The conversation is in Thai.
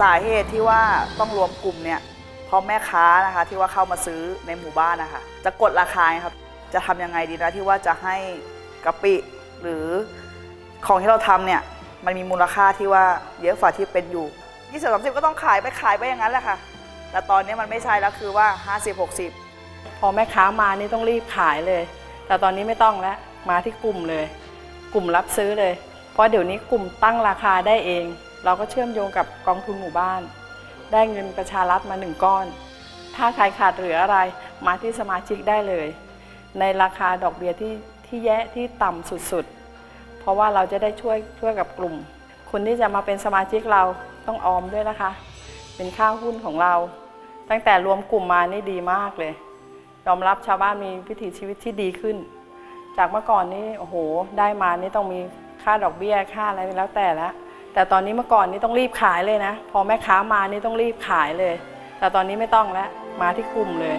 สาเหตุที่ว่าต้องรวมกลุ่มเนี่ยเพราะแม่ค้านะคะที่ว่าเข้ามาซื้อในหมู่บ้านนะคะจะกดราคาครับ จะทำยังไงดีนะที่ว่าจะให้กะปิหรือของที่เราทำเนี่ยมันมีมูลค่าที่ว่าเยอะกว่าที่เป็นอยู่ยี่สิบสามสิบก็ต้องขายไปขายไปอย่างนั้นแหละค่ะ แต่ตอนนี้มันไม่ใช่แล้วคือว่า 50 60 พอแม่ค้ามานี่ต้องรีบขายเลย แต่ตอนนี้ไม่ต้องแล้วมาที่กลุ่มเลย กลุ่มรับซื้อเลย เพราะเดี๋ยวนี้กลุ่มตั้งราคาได้เอง เราก็เชื่อมโยงกับกองทุนหมู่บ้าน ได้เงินประชารัฐมาหนึ่งก้อน ถ้าใครขาดเหลืออะไรมาที่สมาชิกได้เลย ในราคาดอกเบี้ยที่ที่แยะที่ต่ำสุดๆ เพราะว่าเราจะได้ช่วยช่วยกับกลุ่ม คนที่จะมาเป็นสมาชิกเราต้องออมด้วยนะคะ เป็นค่าหุ้นของเรา ตั้งแต่รวมกลุ่มมานี่ดีมากเลย ยอมรับชาวบ้านมีวิถีชีวิตที่ดีขึ้น จากเมื่อก่อนนี่โอ้โห ได้มานี่ต้องมีค่าดอกเบี้ยค่าอะไรแล้วแต่ละ แต่ตอนนี้เมื่อก่อนนี่ต้องรีบขายเลยนะ พอแม่ค้ามานี่ต้องรีบขายเลย แต่ตอนนี้ไม่ต้องแล้ว มาที่กลุ่มเลย